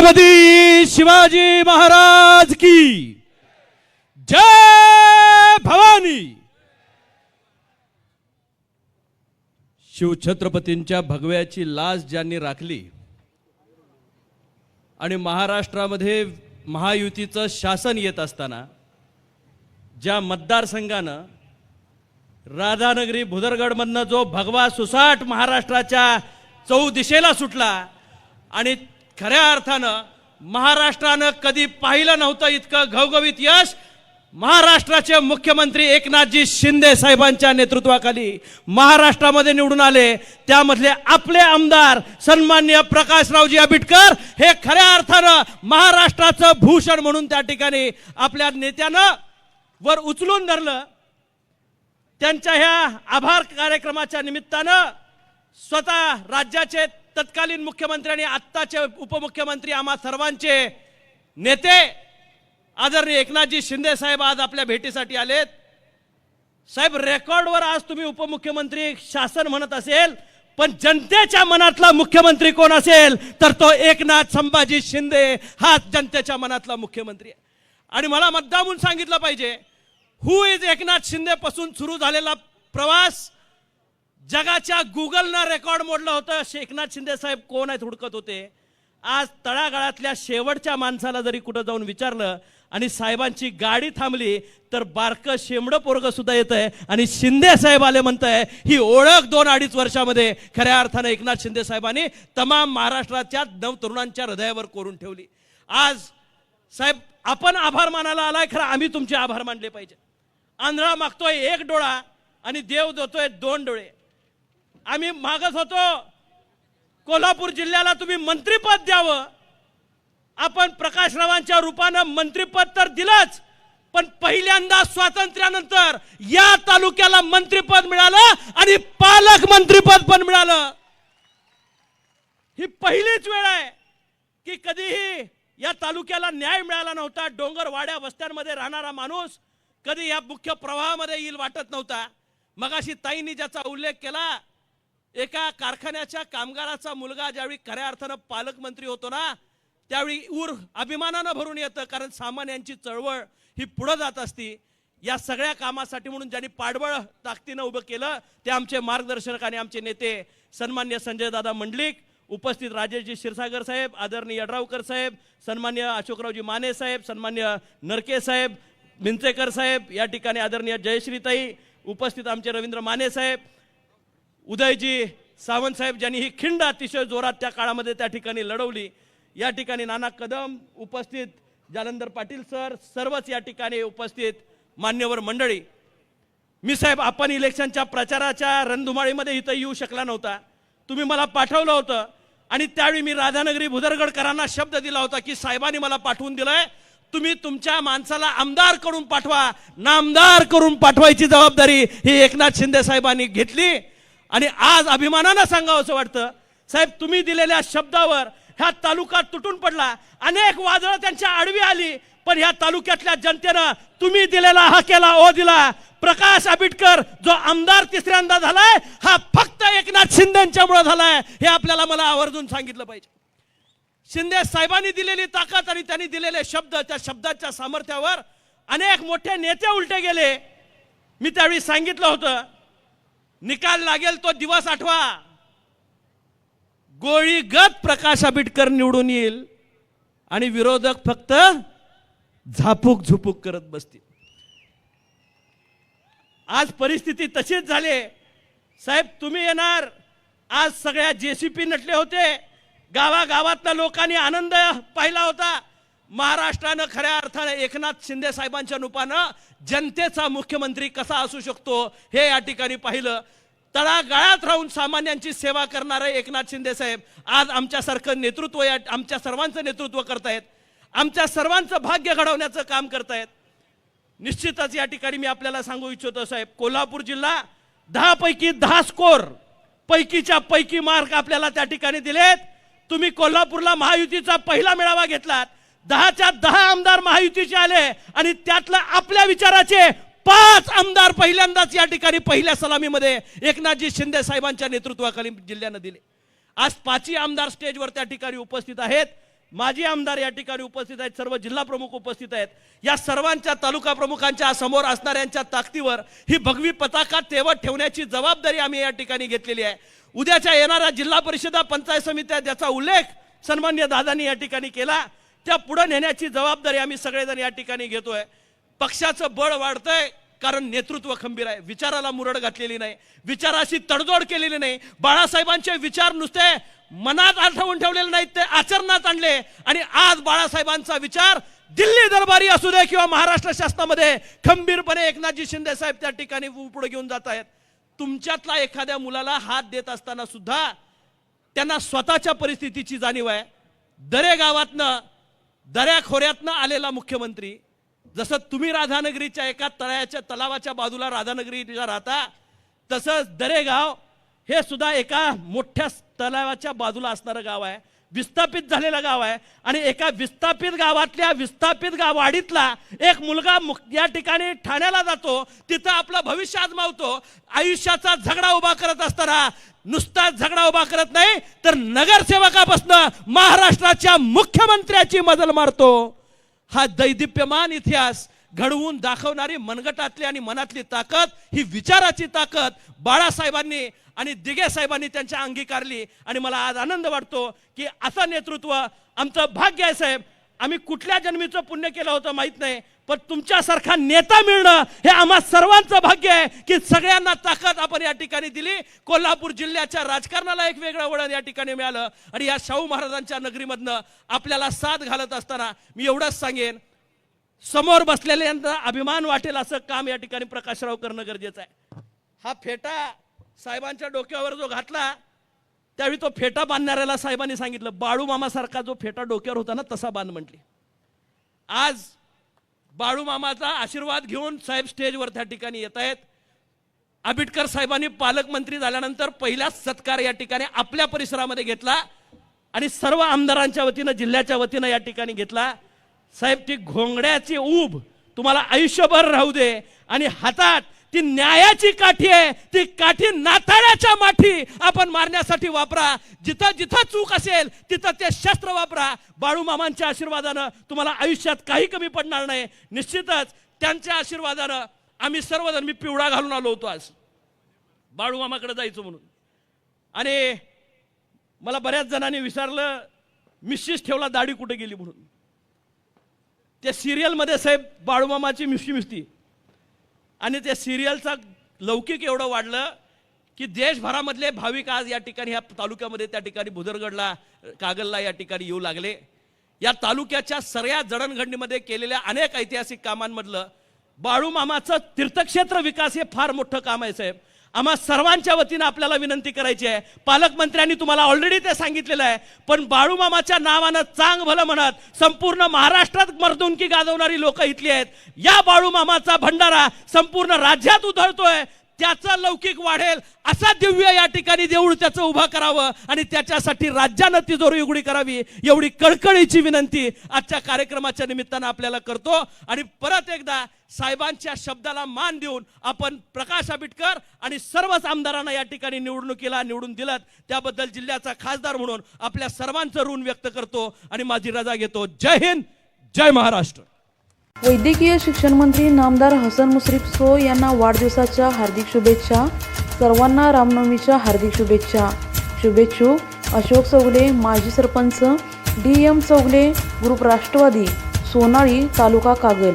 छत्रपती शिवाजी महाराज की जय भवानी. शिवछत्रपतींच्या भगव्याची लाज ज्यांनी राखली आणि महाराष्ट्रामध्ये महायुतीचं शासन येत असताना ज्या मतदारसंघानं राधानगरी भुदरगडमधनं जो भगवा सुसाट महाराष्ट्राच्या चौ दिशेला सुटला आणि खऱ्या अर्थानं महाराष्ट्रानं कधी पाहिलं नव्हतं इतकं घवघवीत यश. महाराष्ट्राचे मुख्यमंत्री एकनाथजी शिंदे साहेबांच्या नेतृत्वाखाली महाराष्ट्रामध्ये निवडून आले. त्यामधले आपले आमदार सन्मान्य प्रकाशरावजी आबिटकर हे खऱ्या अर्थानं महाराष्ट्राचं भूषण म्हणून त्या ठिकाणी आपल्या नेत्यानं वर उचलून धरलं. त्यांच्या ह्या आभार कार्यक्रमाच्या निमित्तानं स्वतः राज्याचे तत्कालीन मुख्यमंत्री आणि आत्ताचे उपमुख्यमंत्री आम्हा सर्वांचे नेते आदरणीय एकनाथजी शिंदे साहेब आज आपल्या भेटीसाठी आलेत. साहेब रेकॉर्डवर आज तुम्ही उपमुख्यमंत्री शासन म्हणत असेल पण जनतेच्या मनातला मुख्यमंत्री कोण असेल तर तो एकनाथ संभाजी शिंदे हा जनतेच्या मनातला मुख्यमंत्री आहे. आणि मला मुद्दामून सांगितलं पाहिजे हु इज एकनाथ शिंदे पासून सुरू झालेला प्रवास जगाच्या गुगलनं रेकॉर्ड मोडलं होतं. एकनाथ शिंदे साहेब कोण आहेत हुडकत होते? आज तळागाळातल्या शेवटच्या माणसाला जरी कुठं जाऊन विचारलं आणि साहेबांची गाडी थांबली तर बारकं शेमडं पोरगं सुद्धा येत आहे आणि शिंदे साहेब आले म्हणत आहे ही ओळख दोन अडीच वर्षामध्ये खऱ्या अर्थानं एकनाथ शिंदे साहेबांनी तमाम महाराष्ट्राच्या नव तरुणांच्या हृदयावर कोरून ठेवली. आज साहेब आपण आभार मानायला आलाय खरं आम्ही तुमचे आभार मानले पाहिजे. आंधळा मागतोय एक डोळा आणि देव देतोय दोन डोळे. आम्ही मागत होतो. कोल्हापूर जिल्ह्याला तुम्ही मंत्रीपद द्यावं. आपण प्रकाशरावांच्या रूपानं मंत्रीपद तर दिलंच पण पहिल्यांदा स्वातंत्र्यानंतर या तालुक्याला मंत्रीपद मिळालं आणि पालकमंत्रीपद पण मिळालं. ही पहिलीच वेळ आहे की कधीही या तालुक्याला न्याय मिळाला नव्हता. डोंगर वाड्या वस्त्यांमध्ये राहणारा माणूस कधी या मुख्य प्रवाहामध्ये येईल वाटत नव्हता. मगाशी ताईंनी ज्याचा उल्लेख केला एका कारखान्याच्या कामगाराचा मुलगा ज्यावेळी खऱ्या अर्थानं पालकमंत्री होतो ना त्यावेळी ऊर अभिमानानं भरून येतं कारण सामान्यांची चळवळ ही पुढं जात असती. या सगळ्या कामासाठी म्हणून ज्यांनी पाठबळ ताकदीनं उभं केलं ते आमचे मार्गदर्शक आणि आमचे नेते सन्मान्य संजयदादा मंडलिक उपस्थित राजेशजी क्षीरसागर साहेब आदरणीय यड्रावकर साहेब सन्मान्य अशोकरावजी माने साहेब सन्मान्य नरके साहेब मिंचेकर साहेब या ठिकाणी आदरणीय जयश्रीताई उपस्थित आमचे रवींद्र माने साहेब उदयजी सावंतसाहेब ज्यांनी ही खिंड अतिशय जोरात त्या काळामध्ये त्या ठिकाणी लढवली या ठिकाणी नाना कदम उपस्थित जालंधर पाटील सर सर्वच या ठिकाणी उपस्थित मान्यवर मंडळी. मी साहेब आपण इलेक्शनच्या प्रचाराच्या रणधुमाळीमध्ये इथं येऊ शकला नव्हता. तुम्ही मला पाठवलं होतं आणि त्यावेळी मी राधानगरी भुदरगडकरांना शब्द दिला होता की साहेबांनी मला पाठवून दिलंय तुम्ही तुमच्या माणसाला आमदार करून पाठवा. नामदार करून पाठवायची जबाबदारी ही एकनाथ शिंदे साहेबांनी घेतली. आणि आज अभिमानानं सांगावं असं वाटतं. साहेब तुम्ही दिलेल्या शब्दावर ह्या तालुका तुटून पडला. अनेक वादळं त्यांच्या आडवी आली पण ह्या तालुक्यातल्या जनतेनं तुम्ही दिलेला हा केला ओ दिला. प्रकाश आबिटकर जो आमदार तिसऱ्यांदा झालाय हा फक्त एकनाथ शिंदेच्यामुळे झालाय. हे आपल्याला मला आवर्जून सांगितलं पाहिजे. शिंदे साहेबांनी दिलेली ताकद आणि त्यांनी दिलेले शब्द त्या शब्दाच्या सामर्थ्यावर अनेक मोठे नेते उलटे गेले. मी त्यावेळी सांगितलं होतं निकाल लागेल तो दिवस आठवा. गोळीगत प्रकाश आंबेडकर निवडून येईल आणि विरोधक फक्त झापूक झुपूक करत बसतील. आज परिस्थिती तशीच झाली. साहेब तुम्ही येणार. आज सगळ्या जेसीपी नटले होते. गावागावातल्या लोकांनी आनंद पाहिला होता. महाराष्ट्रानं खऱ्या अर्थानं एकनाथ शिंदे साहेबांच्या रूपानं जनतेचा मुख्यमंत्री कसा असू शकतो हे या ठिकाणी पाहिलं. तळागाळात राहून सामान्यांची सेवा करणारे एकनाथ शिंदे साहेब आज आमच्यासारखं नेतृत्व या आमच्या सर्वांचं नेतृत्व करतायत. आमच्या सर्वांचं भाग्य घडवण्याचं काम करतायत. निश्चितच या ठिकाणी मी आपल्याला सांगू इच्छितो साहेब कोल्हापूर जिल्हा दहापैकी दहा स्कोर पैकीच्या पैकी मार्क आपल्याला त्या ठिकाणी दिलेत. तुम्ही कोल्हापूरला महायुतीचा पहिला मेळावा घेतलात. दहाच्या दहा आमदार महायुतीचे आले आणि त्यातलं आपल्या विचाराचे पाच आमदार पहिल्यांदाच या ठिकाणी पहिल्या सलामीमध्ये एकनाथजी शिंदे साहेबांच्या नेतृत्वाखाली जिल्ह्यानं दिले. आज पाचही आमदार स्टेजवर त्या ठिकाणी उपस्थित आहेत. माजी आमदार या ठिकाणी उपस्थित आहेत. सर्व जिल्हा प्रमुख उपस्थित आहेत. या सर्वांच्या तालुका प्रमुखांच्या समोर असणाऱ्यांच्या ताकदीवर ही भगवी पताका तेवत ठेवण्याची जबाबदारी आम्ही या ठिकाणी घेतलेली आहे. उद्याच्या येणाऱ्या जिल्हा परिषदा पंचायत समित्या ज्याचा उल्लेख सन्मान्य दादांनी या ठिकाणी केला. त्या पुढे नेण्याची जबाबदारी आम्ही सगळेजण या ठिकाणी घेतोय. पक्षाचं बळ वाढतंय कारण नेतृत्व खंबीर आहे. विचाराला मुरड घातलेली नाही. विचाराशी तडजोड केलेली नाही. बाळासाहेबांचे विचार नुसते मनात आठवून ठेवलेले नाहीत ते आचरणात आणले. आणि आज बाळासाहेबांचा विचार दिल्ली दरबारी असू दे किंवा महाराष्ट्र शासनामध्ये खंबीरपणे एकनाथजी शिंदे साहेब त्या ठिकाणी पुढे घेऊन जात आहेत. तुमच्यातला एखाद्या मुलाला हात देत असताना सुद्धा त्यांना स्वतःच्या परिस्थितीची जाणीव आहे. दरे गावातनं दऱ्याखोऱ्यातनं आलेला मुख्यमंत्री जसं तुम्ही राधानगरीच्या एका तळ्याच्या तलावाच्या बाजूला राधानगरीला राहता तसंच दरेगाव हे सुद्धा एका मोठ्या तलावाच्या बाजूला असणारं गाव आहे. विस्थापित झालेलं गाव आहे. आणि एका विस्थापित गावातल्या विस्थापित गाव वाडीतला एक मुलगा या ठिकाणी ठाण्याला जातो. तिथं आपलं भविष्य आजमावतो. आयुष्याचा झगडा उभा करत असताना नुसता झगडा उभा करत नाही तर नगरसेवकापासून महाराष्ट्राच्या मुख्यमंत्र्याची मजल मारतो. हा दैदिप्यमान इतिहास घडवून दाखवणारी मनगटातली आणि मनातली ताकद ही विचाराची ताकद बाळासाहेबांनी आणि दिघे साहेबांनी त्यांच्या अंगीकारली आणि मला आज आनंद वाटतो की असं नेतृत्व आमचं भाग्य आहे साहेब. आम्ही कुठल्या जन्मीचं पुण्य केलं होतं माहीत नाही पण तुमच्यासारखा नेता मिळणं हे आम्हा सर्वांचं भाग्य आहे की सगळ्यांना ताकद आपण या ठिकाणी दिली. कोल्हापूर जिल्ह्याच्या राजकारणाला एक वेगळं वळण या ठिकाणी मिळालं. आणि या शाहू महाराजांच्या नगरीमधनं आपल्याला साथ घालत असताना मी एवढंच सांगेन समोर बसलेल्यांचा अभिमान वाटेल असं काम या ठिकाणी प्रकाशराव करणं गरजेचं आहे. हा फेटा साहेबांच्या डोक्यावर जो घातला त्यावेळी तो फेटा बांधणाऱ्याला साहेबांनी सांगितलं बाळू मामासारखा जो फेटा डोक्यावर होता ना तसा बांध म्हटली. आज बाळू मामाचा आशीर्वाद घेऊन साहेब स्टेजवर त्या ठिकाणी येत आहेत. आंबेडकर साहेबांनी पालकमंत्री झाल्यानंतर पहिलाच सत्कार या ठिकाणी आपल्या परिसरामध्ये घेतला आणि सर्व आमदारांच्या वतीनं जिल्ह्याच्या वतीनं या ठिकाणी घेतला. साहेब ती घोंगड्याची ऊब तुम्हाला आयुष्यभर राहू दे आणि हातात ती न्यायाची काठी आहे ती काठी नाताळ्याच्या माठी आपण मारण्यासाठी वापरा. जिथं जिथं चूक असेल तिथं ते शस्त्र वापरा. बाळू मामांच्या आशीर्वादानं तुम्हाला आयुष्यात काही कमी पडणार नाही. निश्चितच त्यांच्या आशीर्वादानं आम्ही सर्वजण मी पिवळा घालून आलो होतो आज. बाळू मामाकडे जायचं म्हणून. आणि मला बऱ्याच जणांनी विचारलं मिस्सीस ठेवला दाढी कुठे गेली म्हणून? त्या सिरियलमध्ये साहेब बाळूमामाची मिस्टी मिस्ती. आणि त्या सिरियलचा लौकिक एवढं वाढलं की देशभरामधले भाविक आज या ठिकाणी ह्या तालुक्यामध्ये त्या ठिकाणी भुदरगडला कागलला या ठिकाणी येऊ लागले. या तालुक्याच्या सगळ्या जडणघडणीमध्ये केलेल्या अनेक ऐतिहासिक कामांमधलं बाळूमामाचं तीर्थक्षेत्र विकास हे फार मोठं काम आहे साहेब. आम्हा सर्वांच्या वतीनं आपल्याला विनंती करायची आहे. पालकमंत्र्यांनी तुम्हाला ऑलरेडी ते सांगितलेलं आहे पण बाळूमामाच्या नावानं चांग भलं म्हणत संपूर्ण महाराष्ट्रात मर्दुंकी गाजवणारी लोक इथली आहेत. या बाळूमामाचा भंडारा संपूर्ण राज्यात उधळतोय. त्याचा लौकिक वाढेल असा दिव्य या ठिकाणी देऊळ त्याचं उभं करावं आणि त्याच्यासाठी राज्यानं तिजोरी उघडी करावी एवढी कळकळीची विनंती आजच्या कार्यक्रमाच्या निमित्तानं आपल्याला करतो. आणि परत एकदा साहेबांच्या शब्दाला मान देऊन आपण प्रकाश आंबेडकर आणि सर्वच आमदारांना या ठिकाणी निवडणुकीला निवडून दिलं त्याबद्दल जिल्ह्याचा खासदार म्हणून आपल्या सर्वांचं ऋण व्यक्त करतो आणि माझी रजा घेतो. जय हिंद जय महाराष्ट्र. वैद्यकीय शिक्षण मंत्री नामदार हसन मुश्रीफ सो यांना वाढदिवसाच्या हार्दिक शुभेच्छा. सर्वांना रामनवमीच्या हार्दिक शुभेच्छा. शुभेच्छुक अशोक चौगले माजी sarpanch D M Chougale group Rashtrawadi Sonali taluka Kagal.